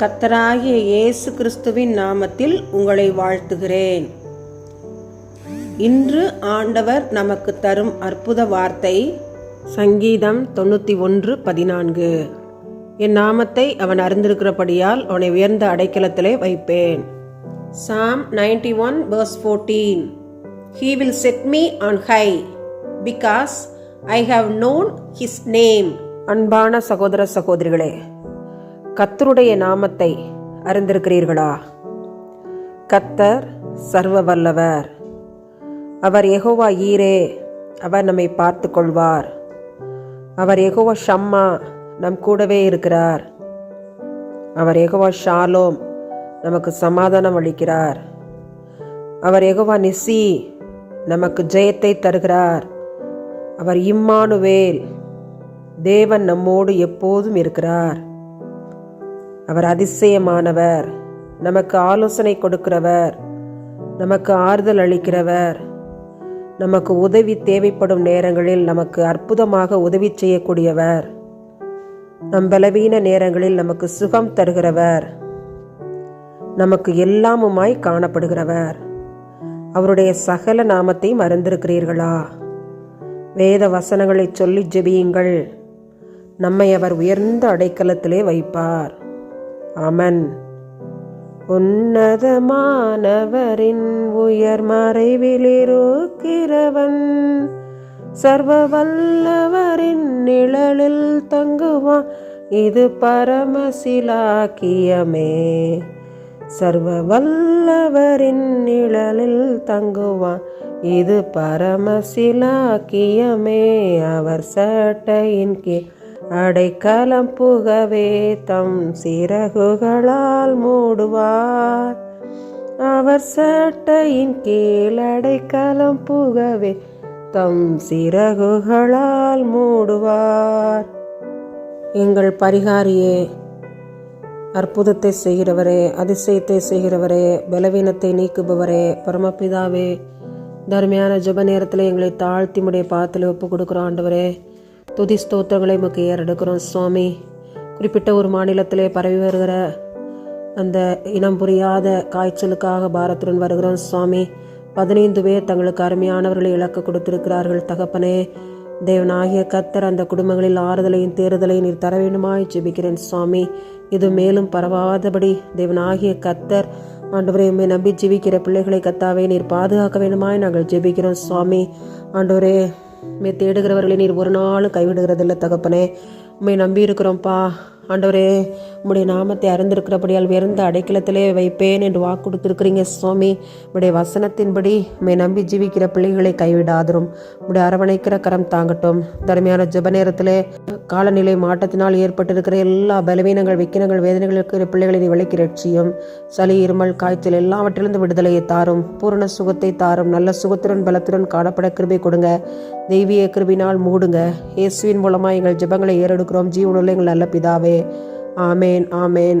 கத்தராகிய இயேசு கிறிஸ்துவின் நாமத்தில் உங்களை வாழ்த்துகிறேன். இன்று ஆண்டவர் நமக்கு தரும் அற்புத வார்த்தை சங்கீதம் தொண்ணூற்றி ஒன்று பதினான்கு. என் நாமத்தை அவன் அறிந்திருக்கிறபடியால் அவனை உயர்ந்த அடைக்கலத்திலே வைப்பேன். Psalm ninety one verse fourteen he will set me on high because I have known his name அன்பான சகோதர சகோதரிகளே கத்தருடைய நாமத்தை அறிந்திருக்கிறீர்களா? கத்தர் சர்வ வல்லவர் அவர் எகோவா ஈரே அவர் நம்மை பார்த்து கொள்வார் அவர் எகோவா ஷம்மா நம் கூடவே இருக்கிறார். அவர் எகோவா ஷாலோம் நமக்கு சமாதானம் அளிக்கிறார். அவர் எகோவா நிசி நமக்கு ஜெயத்தை தருகிறார். அவர் இம்மானுவேல் தேவன் நம்மோடு எப்போதும் இருக்கிறார். அவர் அதிசயமானவர். நமக்கு ஆலோசனை கொடுக்கிறவர். நமக்கு ஆறுதல் அளிக்கிறவர். நமக்கு உதவி தேவைப்படும் நேரங்களில் நமக்கு அற்புதமாக உதவி செய்யக்கூடியவர். நம் பலவீன நேரங்களில் நமக்கு சுகம் தருகிறவர். நமக்கு எல்லாமுமாய் காணப்படுகிறவர். அவருடைய சகல நாமத்தையும் மறந்திருக்கிறீர்களா? வேத வசனங்களை சொல்லி ஜெபியுங்கள். நம்மை அவர் உயர்ந்த அடைக்கலத்திலே வைப்பார். அமன் உன்னதமானவரின் உயர் மறைவில் இருக்கிறவன் சர்வ வல்லவரின் நிழலில் தங்குவான். இது பரமசிலாக்கியமே. சர்வ வல்லவரின் நிழலில் தங்குவான். இது பரமசிலாக்கியமே. அவர் சட்டையின் கீழ் அடைக்கலம் புகவே தம் சிறகுகளால் மூடுவார். அவர் சட்டையின் கீழ் அடைக்கலம் புகவே தம் சிறகுகளால் மூடுவார். எங்கள் பரிகாரியே அற்புதத்தை செய்கிறவரே அதிசயத்தை செய்கிறவரே பலவீனத்தை நீக்குபவரே பரமபிதாவே தர்மையான ஜப நேரத்தில் எங்களை தாழ்த்தி முடைய பாத்தில் ஒப்பு கொடுக்குற ஆண்டவரே துதி ஸ்தோத்திரங்களை முக்கு ஏறெடுக்கிறோம் சுவாமி. குறிப்பிட்ட ஒரு மாநிலத்திலே பரவி வருகிற அந்த இனம் புரியாத காய்ச்சலுக்காக பாரத்துடன் வருகிறோம் சுவாமி. பதினைந்து பேர் தங்களுக்கு அருமையானவர்களை இழக்க கொடுத்திருக்கிறார்கள் தகப்பனே. தேவனாகிய கத்தர் அந்த குடும்பங்களில் ஆறுதலையும் தேறுதலையும் நீர் தர வேண்டுமாய் ஜெபிக்கிறேன் சுவாமி. இது மேலும் பரவாதபடி தேவனாகிய கத்தர் ஆண்டவரே உண்மை நம்பி ஜீவிக்கிற பிள்ளைகளை கத்தாவே நீர் பாதுகாக்க வேண்டுமாய் நாங்கள் ஜெபிக்கிறோம் சுவாமி. ஆண்டவரே மே தேடுகிறவர்களை நீர் ஒரு நாளும் கைவிடுகிறதில்ல தகப்பனே. உண்மை நம்பி இருக்கிறோம்ப்பா ஆண்டவரே உம்முடைய நாமத்தை அறிந்திருக்கிறபடியால் வெறுந்த அடைக்கலத்திலே வைப்பேன் என்று வாக்கு கொடுத்திருக்கிறீங்க சுவாமி. உடைய வசனத்தின்படி உம்மை நம்பி ஜீவிக்கிற பிள்ளைகளை கைவிடாதரும். உடைய அரவணைக்கிற கரம் தாங்கட்டும். திறமையான ஜெப நேரத்திலே காலநிலை மாற்றத்தினால் ஏற்பட்டிருக்கிற எல்லா பலவீனங்கள் விக்கினங்கள் வேதனைகள் இருக்கிற பிள்ளைகளை நீ விலைக்கு ரட்சியும். சளி இருமல் காய்ச்சல் எல்லாவற்றிலிருந்து விடுதலையை தாரும். பூரண சுகத்தை தாரும். நல்ல சுகத்துடன் பலத்துடன் காணப்பட கிருபை கொடுங்க. தெய்வீக கிருபினால் மூடுங்க. இயேசுவின் மூலமாக எங்கள் ஜபங்களை ஏறெடுக்கிறோம். ஜீவனுள்ள எங்கள் நல்ல பிதாவே. ആമേൻ ആമേൻ